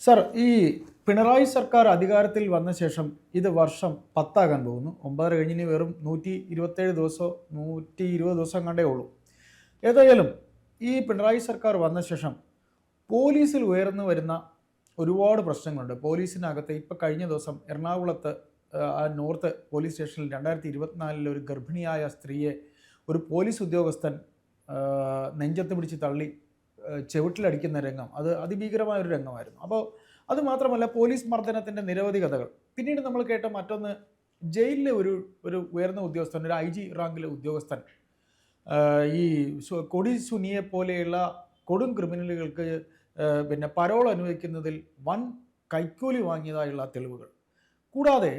Sir ഈ പിണറായി സർക്കാർ അധികാരത്തിൽ വന്ന ശേഷം ഇത് വർഷം പത്താകാൻ പോകുന്നു. ഒമ്പതര കഴിഞ്ഞിന് വെറും നൂറ്റി ഇരുപത്തേഴ് ദിവസം നൂറ്റി ഇരുപത് ദിവസം കണ്ടേ ഉള്ളൂ. ഏതായാലും ഈ പിണറായി സർക്കാർ വന്ന ശേഷം പോലീസിൽ ഉയർന്നു വരുന്ന ഒരുപാട് പ്രശ്നങ്ങളുണ്ട്. പോലീസിനകത്ത് ഇപ്പം കഴിഞ്ഞ ദിവസം എറണാകുളത്ത് ആ, നോർത്ത് പോലീസ് സ്റ്റേഷനിൽ രണ്ടായിരത്തി ഇരുപത്തിനാലിൽ ഒരു ഗർഭിണിയായ സ്ത്രീയെ ഒരു പോലീസ് ഉദ്യോഗസ്ഥൻ നെഞ്ചത്ത് പിടിച്ച് തള്ളി. ചെവിട്ടിലടിക്കുന്ന രംഗം. അത് അതിഭീകരമായ ഒരു രംഗമായിരുന്നു അപ്പോൾ അതുമാത്രമല്ല പോലീസ് മർദ്ദനത്തിന്റെ നിരവധി കഥകൾ. പിന്നീട് നമ്മൾ കേട്ട മറ്റൊന്ന് ജയിലിലെ ഒരു ഒരു ഉയർന്ന ഉദ്യോഗസ്ഥൻ ഒരു ഐ ജി റാങ്കിലെ ഉദ്യോഗസ്ഥൻ. ഈ കൊടി സുനിയെ പോലെയുള്ള കൊടും ക്രിമിനലുകൾക്ക് പിന്നെ പരോൾ അനുവദിക്കുന്നതിൽ വൻ കൈക്കൂലി വാങ്ങിയതായുള്ള തെളിവുകൾ. കൂടാതെ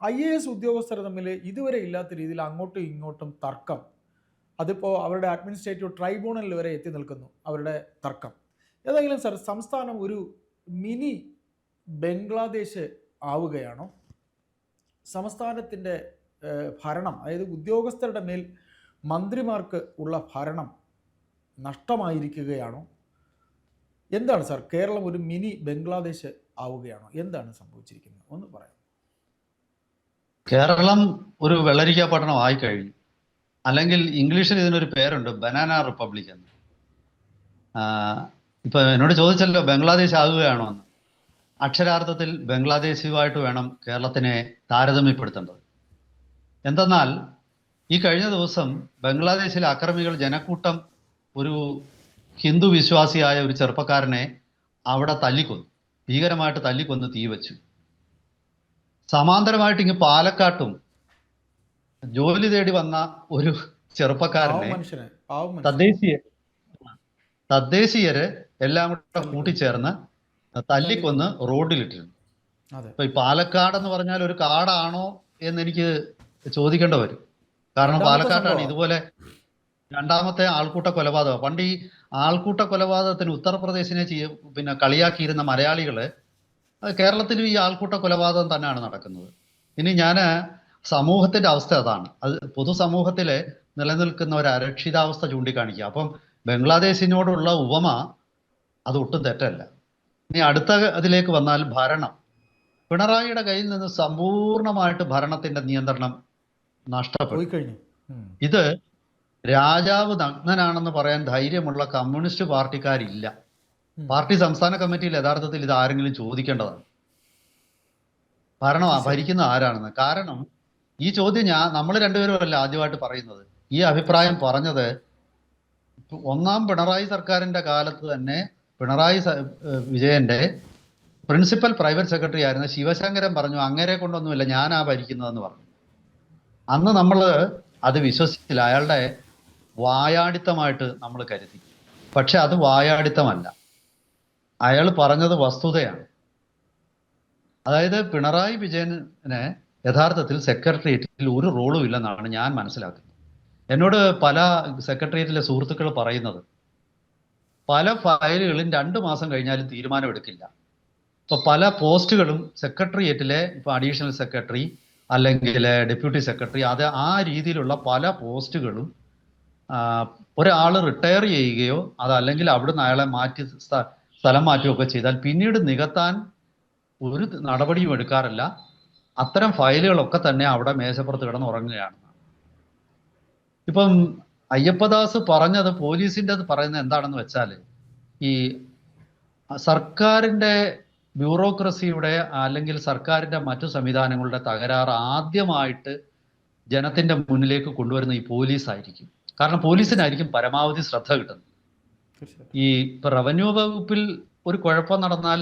ഐ എ എസ് ഉദ്യോഗസ്ഥർ തമ്മിൽ ഇതുവരെ ഇല്ലാത്ത രീതിയിൽ അങ്ങോട്ടും ഇങ്ങോട്ടും തർക്കം അതിപ്പോൾ അവരുടെ അഡ്മിനിസ്ട്രേറ്റീവ് ട്രൈബ്യൂണലിൽ വരെ എത്തി നിൽക്കുന്നു അവരുടെ തർക്കം. ഏതെങ്കിലും സർ സംസ്ഥാനം ഒരു മിനി ബംഗ്ലാദേശ് ആവുകയാണോ? സംസ്ഥാനത്തിന്റെ ഭരണം അതായത് ഉദ്യോഗസ്ഥരുടെ മേൽ മന്ത്രിമാർക്ക് ഉള്ള ഭരണം നഷ്ടമായിരിക്കുകയാണോ? എന്താണ് സാർ കേരളം ഒരു മിനി ബംഗ്ലാദേശ് ആവുകയാണോ? എന്താണ് സംഭവിച്ചിരിക്കുന്നത്? ഒന്ന് പറയാം. കേരളം ഒരു വെള്ളരിക്ക പട്ടണം ആയി കഴിഞ്ഞു അല്ലെങ്കിൽ ഇംഗ്ലീഷിൽ ഇതിനൊരു പേരുണ്ട് ബനാന റിപ്പബ്ലിക് എന്ന്. ഇപ്പൊ എന്നോട് ചോദിച്ചല്ലോ ബംഗ്ലാദേശ് ആകുകയാണോ എന്ന്. അക്ഷരാർത്ഥത്തിൽ ബംഗ്ലാദേശുമായിട്ട് വേണം കേരളത്തിനെ താരതമ്യപ്പെടുത്തേണ്ടത്. എന്തെന്നാൽ ഈ കഴിഞ്ഞ ദിവസം ബംഗ്ലാദേശിലെ അക്രമികൾ ജനക്കൂട്ടം ഒരു ഹിന്ദു വിശ്വാസിയായ ഒരു ചെറുപ്പക്കാരനെ അവിടെ തല്ലിക്കൊന്നു. ഭീകരമായിട്ട് തല്ലിക്കൊന്ന് തീ വെച്ചു സമാന്തരമായിട്ട് ഇങ്ങ് പാലക്കാട്ടും ജോലി തേടി വന്ന ഒരു ചെറുപ്പക്കാരനെ തദ്ദേശീയ തദ്ദേശീയര് എല്ലാം കൂടെ കൂട്ടിച്ചേർന്ന് തല്ലിക്കൊന്ന് റോഡിലിട്ടിരുന്നു. അപ്പൊ ഈ പാലക്കാട് എന്ന് പറഞ്ഞാൽ ഒരു കാടാണോ എന്ന് എനിക്ക് ചോദിക്കേണ്ട വരും. കാരണം പാലക്കാട്ടാണ് ഇതുപോലെ രണ്ടാമത്തെ ആൾക്കൂട്ട കൊലപാതകം. പണ്ട് ഈ ആൾക്കൂട്ട കൊലപാതകത്തിന് ഉത്തർപ്രദേശിനെ ചെയ്യ പിന്നെ കളിയാക്കിയിരുന്ന മലയാളികൾ കേരളത്തിലും ഈ ആൾക്കൂട്ട കൊലപാതകം തന്നെയാണ് നടക്കുന്നത്. ഇനി ഞാൻ സമൂഹത്തിന്റെ അവസ്ഥ അതാണ്. അത് പൊതുസമൂഹത്തിലെ നിലനിൽക്കുന്ന ഒരു അരക്ഷിതാവസ്ഥ ചൂണ്ടിക്കാണിക്കുക. അപ്പം ബംഗ്ലാദേശിനോടുള്ള ഉപമ അത് ഒട്ടും തെറ്റല്ല. ഇനി അടുത്ത അതിലേക്ക് വന്നാൽ ഭരണം. പിണറായിയുടെ കയ്യിൽ നിന്ന് സമ്പൂർണമായിട്ട് ഭരണത്തിന്റെ നിയന്ത്രണം നഷ്ടപ്പെട്ടു. കഴിഞ്ഞു ഇത് രാജാവ് നഗ്നനാണെന്ന് പറയാൻ ധൈര്യമുള്ള കമ്മ്യൂണിസ്റ്റ് പാർട്ടിക്കാരില്ല. പാർട്ടി സംസ്ഥാന കമ്മിറ്റിയിൽ യഥാർത്ഥത്തിൽ ഇത് ആരെങ്കിലും ചോദിക്കേണ്ടതാണ്. ഭരണം ഭരിക്കുന്ന ആരാണെന്ന്. കാരണം ഈ ചോദ്യം ഞാൻ നമ്മൾ രണ്ടുപേരും അല്ല ആദ്യമായിട്ട് പറയുന്നത്. ഈ അഭിപ്രായം പറഞ്ഞത് ഒന്നാം പിണറായി സർക്കാരിന്റെ കാലത്ത് തന്നെ പിണറായി വിജയന്റെ പ്രിൻസിപ്പൽ പ്രൈവറ്റ് സെക്രട്ടറി ആയിരുന്ന ശിവശങ്കരൻ പറഞ്ഞു അങ്ങേരെ കൊണ്ടൊന്നുമില്ല ഞാനാ ഭരിക്കുന്നതെന്ന് പറഞ്ഞു. അന്ന് നമ്മൾ അത് വിശ്വസിച്ചില്ല. അയാളുടെ വായാടിത്തമായിട്ട് നമ്മൾ കരുതി. പക്ഷെ അത് വായാടിത്തമല്ല. അയാൾ പറഞ്ഞത് വസ്തുതയാണ്. അതായത് പിണറായി വിജയനെ യഥാർത്ഥത്തിൽ സെക്രട്ടേറിയറ്റിൽ ഒരു റോളും ഇല്ലെന്നാണ് ഞാൻ മനസ്സിലാക്കുന്നത്. എന്നോട് പല സെക്രട്ടേറിയറ്റിലെ സുഹൃത്തുക്കൾ പറയുന്നത് പല ഫയലുകളും രണ്ട് മാസം കഴിഞ്ഞാലും തീരുമാനമെടുക്കില്ല. ഇപ്പൊ പല പോസ്റ്റുകളും സെക്രട്ടേറിയറ്റിലെ ഇപ്പൊ അഡീഷണൽ സെക്രട്ടറി അല്ലെങ്കിൽ ഡെപ്യൂട്ടി സെക്രട്ടറി അത് ആ രീതിയിലുള്ള പല പോസ്റ്റുകളും ഒരാൾ റിട്ടയർ ചെയ്യുകയോ അതല്ലെങ്കിൽ അവിടുന്ന് അയാളെ മാറ്റി സ്ഥലം മാറ്റുകയോ ഒക്കെ ചെയ്താൽ പിന്നീട് നികത്താൻ ഒരു നടപടിയും എടുക്കാറില്ല. അത്തരം ഫയലുകളൊക്കെ തന്നെ അവിടെ മേശപ്പുറത്ത് കിടന്ന് ഉറങ്ങുകയാണ് ഇപ്പം അയ്യപ്പദാസ് പറഞ്ഞത് പോലീസിന്റെ അത് പറയുന്നത് എന്താണെന്ന് വെച്ചാൽ ഈ സർക്കാരിന്റെ ബ്യൂറോക്രസിയുടെ അല്ലെങ്കിൽ സർക്കാരിന്റെ മറ്റു സംവിധാനങ്ങളുടെ തകരാറ് ആദ്യമായിട്ട് ജനത്തിന്റെ മുന്നിലേക്ക് കൊണ്ടുവരുന്ന ഈ പോലീസ് ആയിരിക്കും കാരണം പോലീസിനായിരിക്കും പരമാവധി ശ്രദ്ധ കിട്ടുന്നത്. ഈ റവന്യൂ വകുപ്പിൽ ഒരു കുഴപ്പം നടന്നാൽ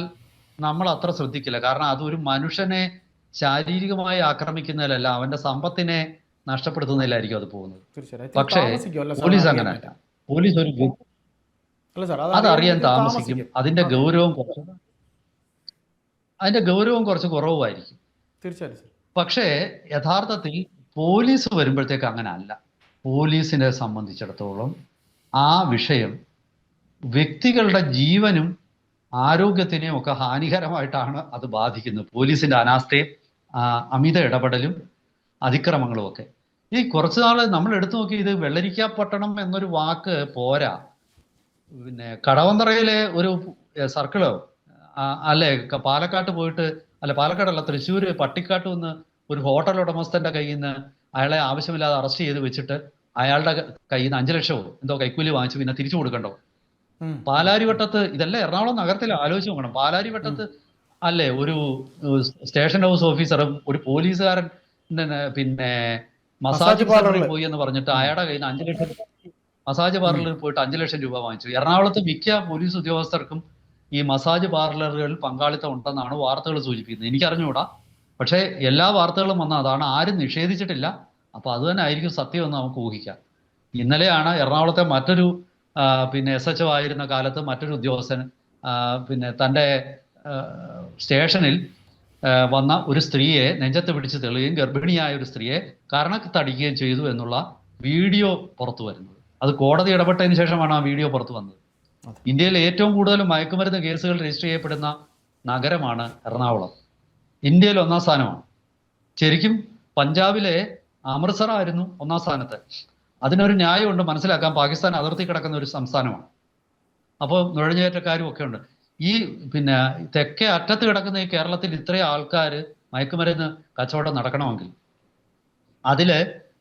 നമ്മൾ അത്ര ശ്രദ്ധിക്കില്ല. കാരണം അത് ഒരു മനുഷ്യനെ ശാരീരികമായി ആക്രമിക്കുന്നതിലല്ല അവന്റെ സമ്പത്തിനെ നഷ്ടപ്പെടുത്തുന്നതിലായിരിക്കും അത് പോകുന്നത്. പക്ഷേ പോലീസ് അങ്ങനെ പോലീസ് ഒരു അതറിയാൻ താമസിക്കും. അതിന്റെ ഗൗരവം കുറച്ച് അതിന്റെ ഗൗരവം കുറച്ച് കുറവുമായിരിക്കും തീർച്ചയായിട്ടും പക്ഷേ യഥാർത്ഥത്തിൽ പോലീസ് വരുമ്പോഴത്തേക്ക് അങ്ങനെ അല്ല. പോലീസിനെ സംബന്ധിച്ചിടത്തോളം ആ വിഷയം വ്യക്തികളുടെ ജീവനും ആരോഗ്യത്തിനെയും ഒക്കെ ഹാനികരമായിട്ടാണ് അത് ബാധിക്കുന്നത്. പോലീസിന്റെ അനാസ്ഥയും അമിത ഇടപെടലും അതിക്രമങ്ങളും ഒക്കെ ഈ കുറച്ചു നാൾ നമ്മൾ എടുത്തു നോക്കി ഇത് വെള്ളരിക്ക പട്ടണം എന്നൊരു വാക്ക് പോരാ. പിന്നെ കടവന്തറയിലെ ഒരു സർക്കിളോ അല്ലെ പാലക്കാട്ട് പോയിട്ട് അല്ല പാലക്കാടല്ല തൃശ്ശൂർ പട്ടിക്കാട്ട് നിന്ന് ഒരു ഹോട്ടൽ ഉടമസ്ഥന്റെ കയ്യിൽ നിന്ന് അയാളെ ആവശ്യമില്ലാതെ അറസ്റ്റ് ചെയ്ത് വെച്ചിട്ട് അയാളുടെ കയ്യിൽ നിന്ന് അഞ്ചു ലക്ഷമോ എന്തോ കൈക്കൂലി വാങ്ങിച്ചു പിന്നെ തിരിച്ചു കൊടുക്കണ്ടോ. പാലാരിവട്ടത്ത് ഇതെല്ലാം എറണാകുളം നഗരത്തിൽ ആലോചിച്ച് നോക്കണം. പാലാരിവട്ടത്ത് അല്ലേ? ഒരു സ്റ്റേഷൻ ഹൗസ് ഓഫീസറും ഒരു പോലീസുകാരൻ പിന്നെ മസാജ് പാർലറിൽ പോയി എന്ന് പറഞ്ഞിട്ട് അയാളുടെ കയ്യിൽ നിന്ന് അഞ്ചു ലക്ഷം മസാജ് പാർലറിൽ പോയിട്ട് അഞ്ചു ലക്ഷം രൂപ വാങ്ങിച്ചു. എറണാകുളത്ത് മിക്ക പോലീസ് ഉദ്യോഗസ്ഥർക്കും ഈ മസാജ് പാർലറുകളിൽ പങ്കാളിത്തം ഉണ്ടെന്നാണ് വാർത്തകൾ സൂചിപ്പിക്കുന്നത്. എനിക്കറിഞ്ഞുകൂടാ പക്ഷേ എല്ലാ വാർത്തകളും വന്ന അതാണ് ആരും നിഷേധിച്ചിട്ടില്ല. അപ്പൊ അത് തന്നെ ആയിരിക്കും സത്യമെന്ന് നമുക്ക് ഊഹിക്കാം. ഇന്നലെയാണ് എറണാകുളത്തെ മറ്റൊരു പിന്നെ എസ് എച്ച് ആയിരുന്ന കാലത്ത് മറ്റൊരു ഉദ്യോഗസ്ഥൻ പിന്നെ തന്റെ സ്റ്റേഷനിൽ വന്ന ഒരു സ്ത്രീയെ നെഞ്ചത്ത് പിടിച്ച് തെളിയുകയും ഗർഭിണിയായ ഒരു സ്ത്രീയെ കാരണത്തടിക്കുകയും ചെയ്തു എന്നുള്ള വീഡിയോ പുറത്തു വരുന്നത്. അത് കോടതി ഇടപെട്ടതിന് ശേഷമാണ് ആ വീഡിയോ പുറത്തു വന്നത്. ഇന്ത്യയിൽ ഏറ്റവും കൂടുതൽ മയക്കുമരുന്ന് കേസുകൾ രജിസ്റ്റർ ചെയ്യപ്പെടുന്ന നഗരമാണ് എറണാകുളം. ഇന്ത്യയിൽ ഒന്നാം സ്ഥാനമാണ്. ശരിക്കും പഞ്ചാബിലെ അമൃത്സർ ആയിരുന്നു ഒന്നാം സ്ഥാനത്ത്. അതിനൊരു ന്യായമുണ്ട് മനസ്സിലാക്കാൻ. പാകിസ്ഥാൻ അതിർത്തി കിടക്കുന്ന ഒരു സംസ്ഥാനമാണ്. അപ്പോൾ നുഴഞ്ഞുകയറ്റക്കാരും ഒക്കെ ഉണ്ട്. ഈ പിന്നെ തെക്കേ അറ്റത്ത് കിടക്കുന്ന ഈ കേരളത്തിൽ ഇത്രയും ആൾക്കാർ മയക്കുമരുന്ന് കച്ചവടം നടക്കണമെങ്കിൽ അതിൽ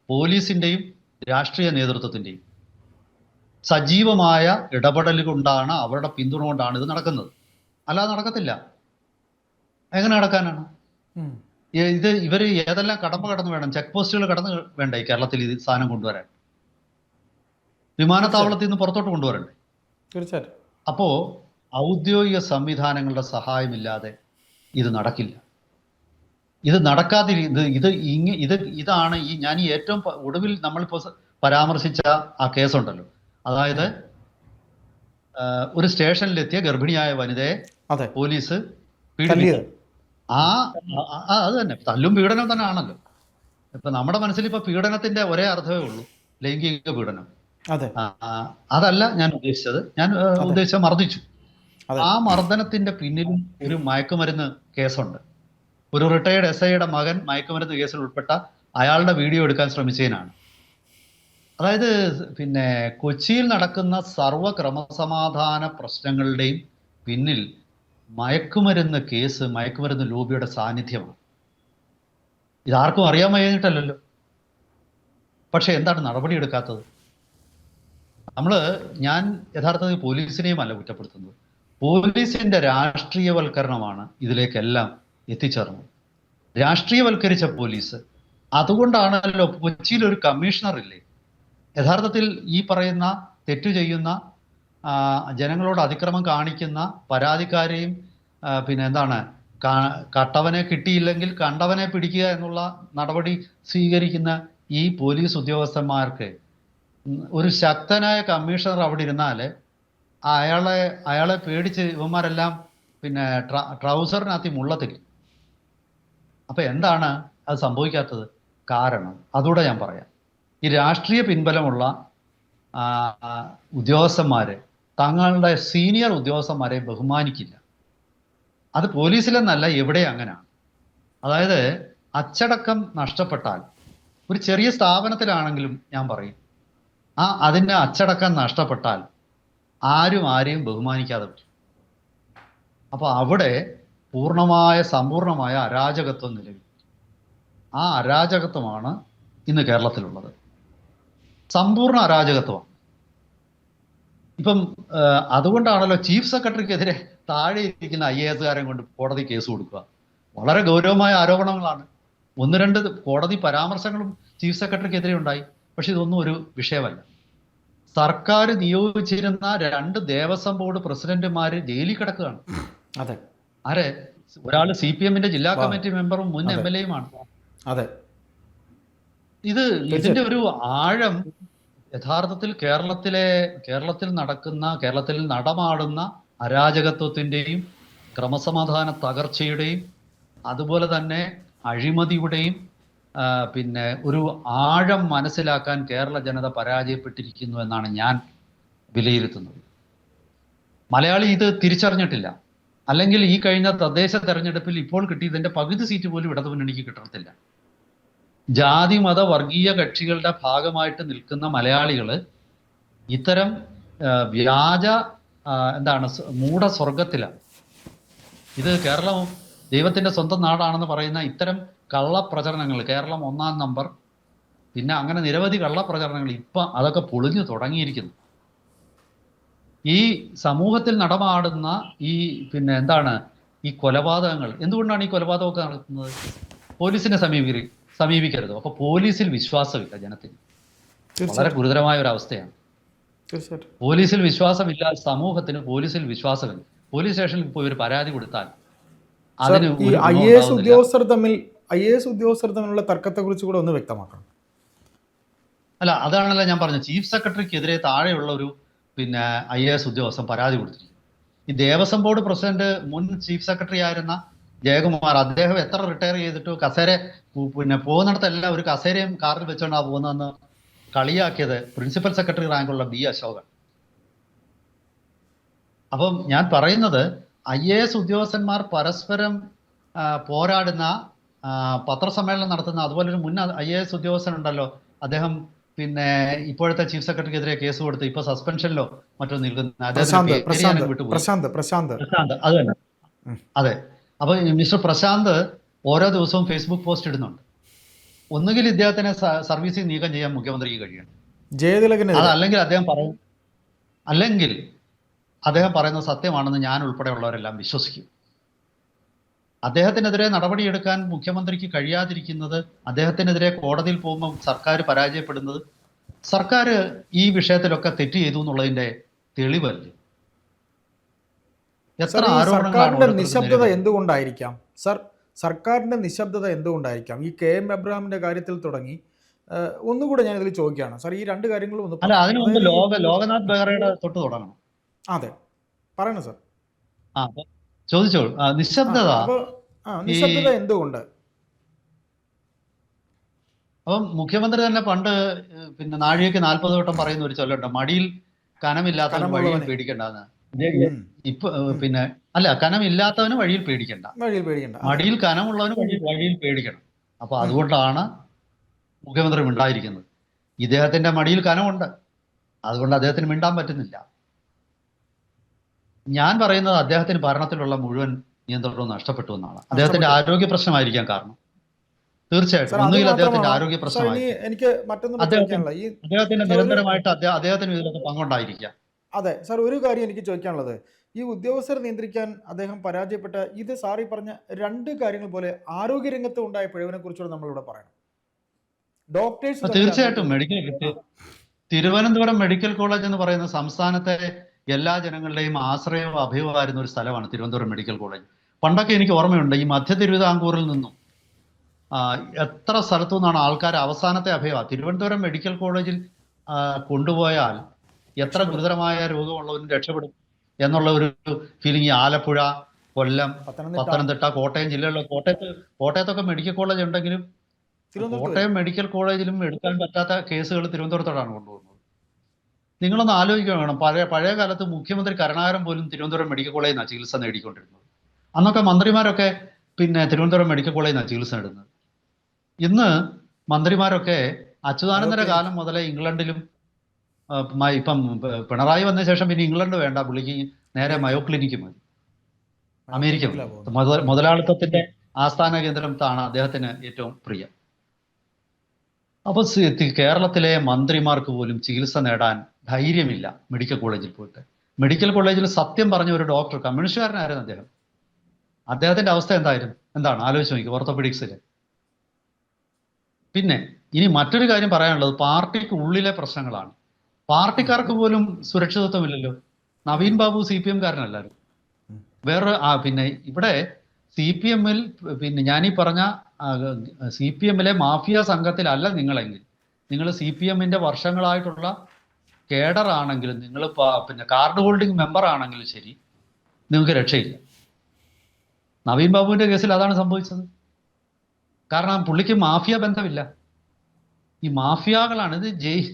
പോലീസിന്റെയും രാഷ്ട്രീയ നേതൃത്വത്തിന്റെയും സജീവമായ ഇടപെടൽ കൊണ്ടാണ് അവരുടെ പിന്തുണ കൊണ്ടാണ് ഇത് നടക്കുന്നത്. അല്ലാതെ നടക്കത്തില്ല. എങ്ങനെ നടക്കാനാണ്? ഇത് ഇവർ ഏതെല്ലാം കടമ്പ കടന്ന് വേണം? ചെക്ക് പോസ്റ്റുകൾ കടന്ന് വേണ്ടേ ഈ കേരളത്തിൽ ഇത് സാധനം കൊണ്ടുവരാൻ? വിമാനത്താവളത്തിൽ നിന്ന് പുറത്തോട്ട് കൊണ്ടുവരണ്ടേ? തീർച്ചയായിട്ടും. അപ്പോ ഔദ്യോഗിക സംവിധാനങ്ങളുടെ സഹായമില്ലാതെ ഇത് നടക്കില്ല. ഇത് നടക്കാതി ഇത് ഇത് ഇങ്ങ ഇത് ഇതാണ് ഈ ഞാൻ ഈ ഏറ്റവും ഒടുവിൽ നമ്മളിപ്പോൾ പരാമർശിച്ച ആ കേസുണ്ടല്ലോ. അതായത് ഒരു സ്റ്റേഷനിലെത്തിയ ഗർഭിണിയായ വനിതയെ പോലീസ് പീഡിപ്പിച്ചു ആ അത് തന്നെ. തല്ലും പീഡനം തന്നെ ആണല്ലോ. ഇപ്പൊ നമ്മുടെ മനസ്സിൽ ഇപ്പൊ പീഡനത്തിന്റെ ഒരേ അർത്ഥമേ ഉള്ളൂ. ലൈംഗിക പീഡനം. അതല്ല ഞാൻ ഉദ്ദേശിച്ചത്. ഞാൻ ഉദ്ദേശിച്ച മർദ്ദിച്ചു. ആ മർദ്ദനത്തിന്റെ പിന്നിലും ഒരു മയക്കുമരുന്ന് കേസുണ്ട്. ഒരു റിട്ടയർഡ് എസ് ഐയുടെ മകൻ മയക്കുമരുന്ന് കേസിൽ ഉൾപ്പെട്ട അയാളുടെ വീഡിയോ എടുക്കാൻ ശ്രമിച്ചതിനാണ്. അതായത് പിന്നെ കൊച്ചിയിൽ നടക്കുന്ന സർവ ക്രമസമാധാന പ്രശ്നങ്ങളുടെയും പിന്നിൽ മയക്കുമരുന്ന് കേസ് മയക്കുമരുന്ന് ലോബിയുടെ സാന്നിധ്യമാണ്. ഇതാർക്കും അറിയാൻ വൈകിട്ടല്ലല്ലോ പക്ഷെ എന്താണ് നടപടി എടുക്കാത്തത്? നമ്മൾ ഞാൻ യഥാർത്ഥത്തിൽ പോലീസിനെയും അല്ല കുറ്റപ്പെടുത്തുന്നത്. പോലീസിന്റെ രാഷ്ട്രീയവൽക്കരണമാണ് ഇതിലേക്കെല്ലാം എത്തിച്ചേർന്നത്. രാഷ്ട്രീയവൽക്കരിച്ച പോലീസ് അതുകൊണ്ടാണല്ലോ കൊച്ചിയിൽ ഒരു കമ്മീഷണർ ഇല്ലേ യഥാർത്ഥത്തിൽ ഈ പറയുന്ന തെറ്റു ചെയ്യുന്ന ജനങ്ങളോട് അതിക്രമം കാണിക്കുന്ന പരാതിക്കാരെയും പിന്നെ എന്താണ് കട്ടവനെ കിട്ടിയില്ലെങ്കിൽ കണ്ടവനെ പിടിക്കുക എന്നുള്ള നടപടി സ്വീകരിക്കുന്ന ഈ പോലീസ് ഉദ്യോഗസ്ഥന്മാർക്ക് ഒരു ശക്തനായ കമ്മീഷണർ അവിടെ ഇരുന്നാൽ അയാളെ അയാളെ പേടിച്ച് ഇവന്മാരെല്ലാം പിന്നെ ട്ര ട്രൗസറിനകത്ത് മുള്ളത്തിൽ അപ്പൊ എന്താണ് അത് സംഭവിക്കാത്തത്? കാരണം അതുകൂടെ ഞാൻ പറയാം. ഈ രാഷ്ട്രീയ പിൻബലമുള്ള ആ, തങ്ങളുടെ സീനിയർ ഉദ്യോഗസ്ഥന്മാരെ ബഹുമാനിക്കില്ല. അത് പോലീസിലെന്നല്ല എവിടെ അങ്ങനെയാണ് അതായത് അച്ചടക്കം നഷ്ടപ്പെട്ടാൽ ഒരു ചെറിയ സ്ഥാപനത്തിലാണെങ്കിലും ഞാൻ പറയും ആ അതിന്റെ അച്ചടക്കം നഷ്ടപ്പെട്ടാൽ ആരും ആരെയും ബഹുമാനിക്കാതെ വരും അപ്പൊ അവിടെ പൂർണമായ സമ്പൂർണമായ അരാജകത്വം നിലവിൽ. ആ അരാജകത്വമാണ് ഇന്ന് കേരളത്തിലുള്ളത്. സമ്പൂർണ അരാജകത്വമാണ്. ഇപ്പം അതുകൊണ്ടാണല്ലോ ചീഫ് സെക്രട്ടറിക്കെതിരെ താഴെ ഇരിക്കുന്ന ഐ എ എസുകാരൻ കൊണ്ട് കോടതി കേസ് കൊടുക്കുക. വളരെ ഗൗരവമായ ആരോപണങ്ങളാണ്. ഒന്ന് രണ്ട് കോടതി പരാമർശങ്ങളും ചീഫ് സെക്രട്ടറിക്കെതിരെ ഉണ്ടായി. പക്ഷെ ഇതൊന്നും ഒരു വിഷയമല്ല. സർക്കാർ നിയോഗിച്ചിരുന്ന രണ്ട് ദേവസ്വം ബോർഡ് പ്രസിഡന്റുമാര് ജയിലിൽ കിടക്കുകയാണ്. അതെ. അരെ ഒരാൾ സി പി എമ്മിന്റെ ജില്ലാ കമ്മിറ്റി മെമ്പറും മുൻ. എം എൽ എയുമാണ്. അതെ. ഇത് ഇതിന്റെ ഒരു ആഴം യഥാർത്ഥത്തിൽ കേരളത്തിലെ കേരളത്തിൽ നടക്കുന്ന കേരളത്തിൽ നടമാടുന്ന അരാജകത്വത്തിന്റെയും ക്രമസമാധാന തകർച്ചയുടെയും അതുപോലെ തന്നെ അഴിമതിയുടെയും പിന്നെ ഒരു ആഴം മനസ്സിലാക്കാൻ കേരള ജനത പരാജയപ്പെട്ടിരിക്കുന്നു എന്നാണ് ഞാൻ വിലയിരുത്തുന്നത്. മലയാളി ഇത് തിരിച്ചറിഞ്ഞിട്ടില്ല. അല്ലെങ്കിൽ ഈ കഴിഞ്ഞ തദ്ദേശ തെരഞ്ഞെടുപ്പിൽ ഇപ്പോൾ കിട്ടിയതിന്റെ പകുതി സീറ്റ് പോലും ഇടതു മുന്നണിക്ക് കിട്ടത്തില്ല. ജാതി മത വർഗീയ കക്ഷികളുടെ ഭാഗമായിട്ട് നിൽക്കുന്ന മലയാളികൾ ഇത്തരം വ്യാജ എന്താണ് മൂട മൂഢ സ്വർഗത്തിലാണ് ഇത് കേരളം ദൈവത്തിന്റെ സ്വന്തം നാടാണെന്ന് പറയുന്ന ഇത്തരം കള്ളപ്രചരണങ്ങൾ. കേരളം ഒന്നാം നമ്പർ. പിന്നെ അങ്ങനെ നിരവധി കള്ളപ്രചരണങ്ങൾ ഇപ്പം അതൊക്കെ പൊളിഞ്ഞു തുടങ്ങിയിരിക്കുന്നു. ഈ സമൂഹത്തിൽ നടമാടുന്ന ഈ പിന്നെ എന്താണ്? ഈ കൊലപാതകങ്ങൾ. എന്തുകൊണ്ടാണ് ഈ കൊലപാതകമൊക്കെ നടത്തുന്നത്? പോലീസിനെ സമീപി സമീപിക്കരുത്. അപ്പൊ പോലീസിൽ വിശ്വാസമില്ല ജനത്തിന്. വളരെ ഗുരുതരമായ ഒരു അവസ്ഥയാണ്. പോലീസിൽ വിശ്വാസമില്ല സമൂഹത്തിന് പോലീസിൽ വിശ്വാസമില്ല. പോലീസ് സ്റ്റേഷനിൽ പോയി ഒരു പരാതി കൊടുത്താൽ അതിന് ഐ എ എസ് ഉദ്യോഗസ്ഥർ തമ്മിൽ ഐ എ എസ് ഉദ്യോഗസ്ഥർ തമ്മിലുള്ള തർക്കത്തെക്കുറിച്ച് കൂടെ ഒന്ന് വ്യക്തമാക്കണം. അല്ല അതാണല്ലോ ഞാൻ പറഞ്ഞത്. ചീഫ് സെക്രട്ടറിക്കെതിരെ താഴെയുള്ള ഒരു പിന്നെ ഐ എ എസ് ഉദ്യോഗസ്ഥൻ പരാതി കൊടുത്തിരിക്കുന്നു. ഈ ദേവസ്വം ബോർഡ് പ്രസിഡന്റ് മുൻ ചീഫ് സെക്രട്ടറി ആയിരുന്ന ജയകുമാർ അദ്ദേഹം എത്ര റിട്ടയർ ചെയ്തിട്ട്? കസേര പിന്നെ പോകുന്നിടത്തെല്ലാം ഒരു കസേരയും കാറിൽ വെച്ചോണ്ടാ പോകുന്നതെന്ന് കളിയാക്കിയത് പ്രിൻസിപ്പൽ സെക്രട്ടറി റാങ്കുള്ള ബി അശോകൻ. അപ്പം ഞാൻ പറയുന്നത് ഐ എ എസ് ഉദ്യോഗസ്ഥന്മാർ പരസ്പരം പോരാടുന്ന പത്രസമ്മേളനം നടത്തുന്ന അതുപോലെ ഒരു മുൻ ഐ എ എസ് ഉദ്യോഗസ്ഥനുണ്ടല്ലോ. അദ്ദേഹം പിന്നെ ഇപ്പോഴത്തെ ചീഫ് സെക്രട്ടറിക്കെതിരെ കേസ് കൊടുത്ത് ഇപ്പൊ സസ്പെൻഷനിലോ മറ്റോ നിൽക്കുന്ന. പ്രശാന്ത് പ്രശാന്ത് അത് തന്നെ. അതെ. അപ്പൊ മിസ്റ്റർ പ്രശാന്ത് ഓരോ ദിവസവും ഫേസ്ബുക്ക് പോസ്റ്റ് ഇടുന്നുണ്ട്. ഒന്നുകിൽ ഇദ്ദേഹത്തിനെ സർവീസിൽ നീക്കം ചെയ്യാൻ മുഖ്യമന്ത്രിക്ക് കഴിയണം. അതല്ലെങ്കിൽ അദ്ദേഹം പറയും. അല്ലെങ്കിൽ അദ്ദേഹം പറയുന്ന സത്യമാണെന്ന് ഞാൻ ഉൾപ്പെടെയുള്ളവരെല്ലാം വിശ്വസിക്കും. അദ്ദേഹത്തിനെതിരെ നടപടിയെടുക്കാൻ മുഖ്യമന്ത്രിക്ക് കഴിയാതിരിക്കുന്നത് അദ്ദേഹത്തിനെതിരെ കോടതിയിൽ പോകുമ്പോൾ സർക്കാർ പരാജയപ്പെടുന്നത്. സർക്കാർ ഈ വിഷയത്തിലൊക്കെ തെറ്റ് ചെയ്തു എന്നുള്ളതിന്റെ തെളിവല്ല? എത്ര സർക്കാരിന്റെ നിശബ്ദത എന്തുകൊണ്ടായിരിക്കാം? സർ സർക്കാരിന്റെ നിശബ്ദത എന്തുകൊണ്ടായിരിക്കാം? ഈ കെ എം എബ്രഹാമിന്റെ കാര്യത്തിൽ തുടങ്ങി ഒന്നുകൂടെ ഞാൻ ഇതിൽ ചോദിക്കുകയാണ്. സർ ഈ രണ്ട് കാര്യങ്ങളും ഒന്ന് അല്ല അതിനു മുമ്പ് ലോക ലോകനാഥ് ബെഹ്റയുടെ തൊട്ട് തുടങ്ങണം. അതെ. പറയണം സർ. ആ ചോദിച്ചോളൂ നിശബ്ദത. ആ നിശബ്ദത എന്തുകൊണ്ട്? അപ്പം മുഖ്യമന്ത്രി തന്നെ പണ്ട് പിന്നെ നാഴികക്ക് നാൽപ്പത് വട്ടം പറയുന്ന ഒരു ചൊല്ലുണ്ട് മടിയിൽ കനമില്ലാത്തവൻ വഴിയിൽ. പേടിക്കണ്ടെന്ന്. ഇപ്പൊ പിന്നെ അല്ല കനമില്ലാത്തവന് വഴിയിൽ പേടിക്കണ്ട. വഴിയിൽ പേടിക്കണ്ട. മടിയിൽ കനമുള്ളവന് വഴി വഴിയിൽ പേടിക്കണം. അപ്പൊ അതുകൊണ്ടാണ് മുഖ്യമന്ത്രി മിണ്ടായിരിക്കുന്നത് ഇദ്ദേഹത്തിന്റെ മടിയിൽ കനമുണ്ട്. അതുകൊണ്ട് അദ്ദേഹത്തിന് മിണ്ടാൻ പറ്റുന്നില്ല. ഞാൻ പറയുന്നത് അദ്ദേഹത്തിന് ഭരണത്തിലുള്ള മുഴുവൻ നിയന്ത്രണവും നഷ്ടപ്പെട്ടു എന്നാണ്. അദ്ദേഹത്തിന്റെ ആരോഗ്യ പ്രശ്നമായിരിക്കാം കാരണം. തീർച്ചയായിട്ടും. ഒന്നുകിൽ അദ്ദേഹത്തിന്റെ ആരോഗ്യ പ്രശ്നമായി എനിക്ക് അദ്ദേഹത്തിന് നിരന്തരമായിട്ട് അദ്ദേഹത്തിന് ഇതിലൊക്കെ പങ്കുണ്ടായിരിക്കാം. അതെ സാർ ഒരു കാര്യം എനിക്ക് ചോദിക്കാനുള്ളത്. ഈ ഉദ്യോഗസ്ഥരെ നിയന്ത്രിക്കാൻ അദ്ദേഹം പരാജയപ്പെട്ട ഇത് സാറി പറഞ്ഞ രണ്ട് കാര്യങ്ങൾ പോലെ ആരോഗ്യരംഗത്ത് ഉണ്ടായ പിഴവിനെ കുറിച്ചുകൂടെ നമ്മളിവിടെ പറയണം. ഡോക്ടേഴ്സ് തീർച്ചയായിട്ടും മെഡിക്കൽ തിരുവനന്തപുരം മെഡിക്കൽ കോളേജ് എന്ന് പറയുന്ന സംസ്ഥാനത്തെ എല്ലാ ജനങ്ങളുടെയും ആശ്രയവും അഭയവുമായിരുന്ന ഒരു സ്ഥലമാണ് തിരുവനന്തപുരം മെഡിക്കൽ കോളേജ്. പണ്ടൊക്കെ എനിക്ക് ഓർമ്മയുണ്ട് ഈ മധ്യ തിരുവിതാംകൂറിൽ നിന്നും എത്ര സ്ഥലത്തു നിന്നാണ് ആൾക്കാർ അവസാനത്തെ അഭയമാണ് തിരുവനന്തപുരം മെഡിക്കൽ കോളേജിൽ കൊണ്ടുപോയാൽ എത്ര ഗുരുതരമായ രോഗമുള്ളവരും രക്ഷപ്പെടും എന്നുള്ള ഒരു ഫീലിംഗ് ഈ ആലപ്പുഴ കൊല്ലം പത്തനംതിട്ട. കോട്ടയം ജില്ലകളിലെ കോട്ടയത്ത് കോട്ടയത്തൊക്കെ മെഡിക്കൽ കോളേജ് ഉണ്ടെങ്കിലും കോട്ടയം മെഡിക്കൽ കോളേജിലും എടുക്കാൻ പറ്റാത്ത കേസുകൾ തിരുവനന്തപുരത്തോടാണ് കൊണ്ടുപോകുന്നത്. നിങ്ങളൊന്ന് ആലോചിക്കുക വേണം. പഴയ പഴയ കാലത്ത് മുഖ്യമന്ത്രി കരുണാകരൻ പോലും തിരുവനന്തപുരം മെഡിക്കൽ കോളേജിൽ നിന്നാണ് ചികിത്സ നേടിക്കൊണ്ടിരുന്നത്. അന്നൊക്കെ മന്ത്രിമാരൊക്കെ പിന്നെ തിരുവനന്തപുരം മെഡിക്കൽ കോളേജിൽ നിന്നാണ് ചികിത്സ നേടുന്നത്. ഇന്ന് മന്ത്രിമാരൊക്കെ അച്യുതാനന്ദര കാലം മുതലേ ഇംഗ്ലണ്ടിലും ഇപ്പം പിണറായി വന്ന ശേഷം പിന്നെ ഇംഗ്ലണ്ട് വേണ്ട പുള്ളിക്ക് നേരെ മയോ ക്ലിനിക്ക് മതി. അമേരിക്ക മുതലാളിത്തത്തിന്റെ ആസ്ഥാന കേന്ദ്രത്താണ് അദ്ദേഹത്തിന് ഏറ്റവും പ്രിയം. അപ്പൊ കേരളത്തിലെ മന്ത്രിമാർക്ക് പോലും ചികിത്സ നേടാൻ ധൈര്യമില്ല മെഡിക്കൽ കോളേജിൽ പോയിട്ട്. മെഡിക്കൽ കോളേജിൽ സത്യം പറഞ്ഞ ഒരു ഡോക്ടർ കമ്മ്യൂണിസ്റ്റുകാരനായിരുന്നു അദ്ദേഹം. അദ്ദേഹത്തിന്റെ അവസ്ഥ എന്തായിരുന്നു? എന്താണ്? ആലോചിച്ച് നോക്കി ഓർത്തോപെഡിക്സിൽ പിന്നെ ഇനി മറ്റൊരു കാര്യം പറയാനുള്ളത് പാർട്ടിക്ക് ഉള്ളിലെ പ്രശ്നങ്ങളാണ്. പാർട്ടിക്കാർക്ക് പോലും സുരക്ഷിതത്വമില്ലല്ലോ. നവീൻ ബാബു സി പി എംകാരനല്ലായിരുന്നു. വേറെ ആ പിന്നെ ഇവിടെ സി പി എമ്മിൽ പിന്നെ ഞാനീ പറഞ്ഞ സി പി എമ്മിലെ മാഫിയ സംഘത്തിലല്ല നിങ്ങളെങ്കിൽ. നിങ്ങൾ സി പി എമ്മിന്റെ വർഷങ്ങളായിട്ടുള്ള കേഡർ ആണെങ്കിലും നിങ്ങൾ പിന്നെ കാർഡ് ഹോൾഡിംഗ് മെമ്പർ ആണെങ്കിലും ശരി നിങ്ങൾക്ക് രക്ഷയില്ല. നവീൻ ബാബുവിന്റെ കേസിൽ അതാണ് സംഭവിച്ചത്. കാരണം പുള്ളിക്ക് മാഫിയ ബന്ധമില്ല. ഈ മാഫിയകളാണ് ഇത് ജയിൽ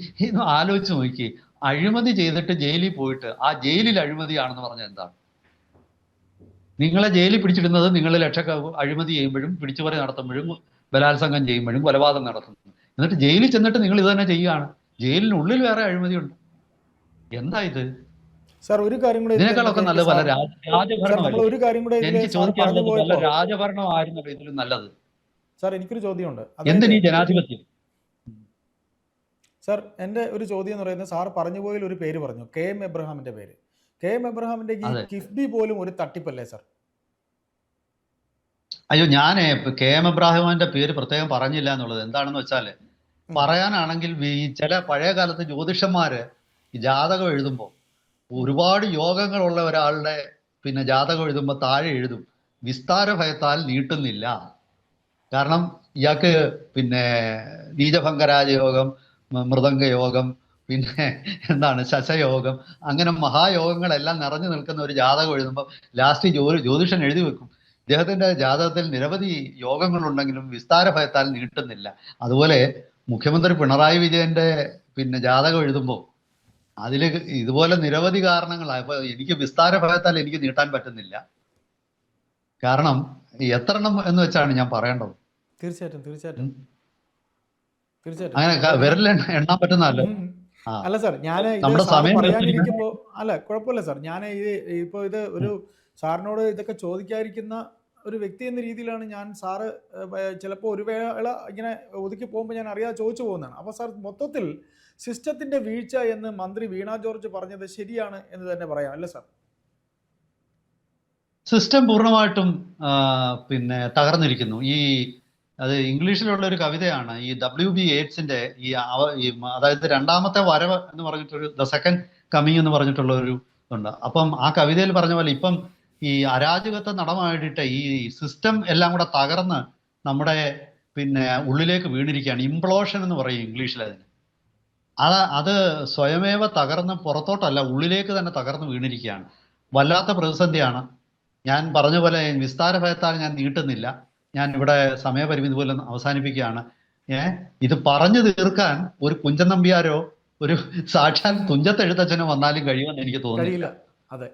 ആലോചിച്ച് നോക്കി അഴിമതി ചെയ്തിട്ട് ജയിലിൽ പോയിട്ട് ആ ജയിലിൽ അഴിമതിയാണെന്ന് പറഞ്ഞാൽ എന്താണ്? നിങ്ങളെ ജയിലിൽ പിടിച്ചിടുന്നത് നിങ്ങൾ ലക്ഷ അഴിമതി ചെയ്യുമ്പോഴും പിടിച്ചുപറി നടത്തുമ്പോഴും ബലാത്സംഗം ചെയ്യുമ്പോഴും കൊലപാതകം നടത്തുന്നു. എന്നിട്ട് ജയിലിൽ ചെന്നിട്ട് നിങ്ങൾ ഇത് തന്നെ ചെയ്യുകയാണ്. ജയിലിനുള്ളിൽ വേറെ അഴിമതിയുണ്ട്. എന്താ ഇത്? സാർ ഒരു കാര്യം കൂടെ ഇതിൽ ഇതിനേക്കാളൊക്കെ നല്ല പല രാജഭരണം ഒരു കാര്യം കൂടെ ഇതിൽ എനിക്ക് പറഞ്ഞു ചോദിക്കാനുള്ളത് വല്ല പോയപ്പോ ഇതിലും നല്ലത്. സാർ എനിക്കൊരു ചോദ്യമുണ്ട്. എന്തിനീ ജനാധിപത്യം? സാർ എന്റെ ഒരു ചോദ്യം എന്ന് പറയുന്നത് സാർ പറഞ്ഞു പോയിൽ ഒരു പേര് പറഞ്ഞു. കെ എം എബ്രഹാമിന്റെ പേര്. K M എബ്രഹാമിന്റെ. കിഫ്ബി പോലും ഒരു തട്ടിപ്പല്ലേ സാർ? അയ്യോ ഞാൻ കെ എം എബ്രാഹിമിന്റെ പേര് പ്രത്യേകം പറഞ്ഞില്ല എന്നുള്ളത്. എന്താണെന്ന് വെച്ചാൽ പറയാനാണെങ്കിൽ ഈ ചില പഴയ കാലത്ത് ജ്യോതിഷന്മാര് ജാതകം എഴുതുമ്പോൾ ഒരുപാട് യോഗങ്ങളുള്ള ഒരാളുടെ പിന്നെ ജാതകം എഴുതുമ്പോൾ താഴെ എഴുതും വിസ്താര ഭയത്താൽ നീട്ടുന്നില്ല. കാരണം ഇയാൾക്ക് പിന്നെ നീചഭംഗരാജയോഗം മൃദംഗയോഗം പിന്നെ എന്താണ് ശശയോഗം അങ്ങനെ മഹായോഗങ്ങളെല്ലാം നിറഞ്ഞു നിൽക്കുന്ന ഒരു ജാതകം എഴുതുമ്പോൾ ലാസ്റ്റ് ജ്യോതി ജ്യോതിഷൻ എഴുതി വെക്കും. ഇദ്ദേഹത്തിന്റെ ജാതകത്തിൽ നിരവധി യോഗങ്ങളുണ്ടെങ്കിലും വിസ്താര ഭയത്താൽ നീട്ടുന്നില്ല. അതുപോലെ മുഖ്യമന്ത്രി പിണറായി വിജയന്റെ പിന്നെ ജാതകം എഴുതുമ്പോൾ അതിൽ ഇതുപോലെ നിരവധി കാരണങ്ങളാണ് ഇപ്പൊ എനിക്ക് വിസ്താര ഭയത്താൽ എനിക്ക് നീട്ടാൻ പറ്റുന്നില്ല. കാരണം എത്ര എണ്ണം എന്ന് വെച്ചാണ് ഞാൻ പറയേണ്ടത്. തീർച്ചയായിട്ടും തീർച്ചയായിട്ടും. അങ്ങനെ എണ്ണാൻ പറ്റുന്നതല്ല. അല്ല സാർ ഞാൻ പറയാനിരിക്കുമ്പോ അല്ല കുഴപ്പമില്ല സാർ. ഞാൻ ഇത് ഇപ്പൊ ഇത് ഒരു സാറിനോട് ഇതൊക്കെ ചോദിക്കാതിരിക്കുന്ന ഒരു വ്യക്തി എന്ന രീതിയിലാണ് ഞാൻ സാറ് ചിലപ്പോൾ ഒരു വേള ഇങ്ങനെ ഒതുക്കി പോകുമ്പോൾ ഞാൻ അറിയാതെ ചോദിച്ചു പോകുന്നതാണ്. അപ്പോൾ സാർ മൊത്തത്തിൽ സിസ്റ്റത്തിന്റെ വീഴ്ച എന്ന് മന്ത്രി വീണ ജോർജ് പറഞ്ഞത് ശരിയാണ് എന്ന് തന്നെ പറയാം അല്ലേ സാർ? സിസ്റ്റം പൂർണമായിട്ടും പിന്നെ തകർന്നിരിക്കുന്നു. ഈ അത് ഇംഗ്ലീഷിലുള്ള ഒരു കവിതയാണ് ഈ ഡബ്ല്യു ബി എയ്ഡ്സിന്റെ ഈ അതായത് രണ്ടാമത്തെ വരവ് എന്ന് പറഞ്ഞിട്ടൊരു ദ സെക്കൻഡ് കമ്മിങ് എന്ന് പറഞ്ഞിട്ടുള്ള ഒരു ഉണ്ട് അപ്പം ആ കവിതയിൽ പറഞ്ഞ പോലെ ഇപ്പം ഈ അരാജകത്വ നടമായിട്ട് ഈ സിസ്റ്റം എല്ലാം കൂടെ തകർന്ന് നമ്മുടെ പിന്നെ ഉള്ളിലേക്ക് വീണിരിക്കുകയാണ്. ഇംപ്ലോഷൻ എന്ന് പറയും ഇംഗ്ലീഷിൽ അതിന്. അത് അത് സ്വയമേവ തകർന്ന് പുറത്തോട്ടല്ല ഉള്ളിലേക്ക് തന്നെ തകർന്ന് വീണിരിക്കുകയാണ്. വല്ലാത്ത പ്രതിസന്ധിയാണ്. ഞാൻ പറഞ്ഞ പോലെ വിസ്താര ഭയത്താൽ ഞാൻ നീട്ടുന്നില്ല. ഞാൻ ഇവിടെ സമയപരിമിതി പോലെ അവസാനിപ്പിക്കുകയാണ്. ഏ ഇത് പറഞ്ഞു തീർക്കാൻ ഒരു കുഞ്ചൻ നമ്പ്യാരോ ഒരു സാക്ഷാൽ തുഞ്ചത്തെഴുത്തച്ഛനോ വന്നാലും കഴിയുമെന്ന് എനിക്ക് തോന്നുന്നില്ല. അതെ.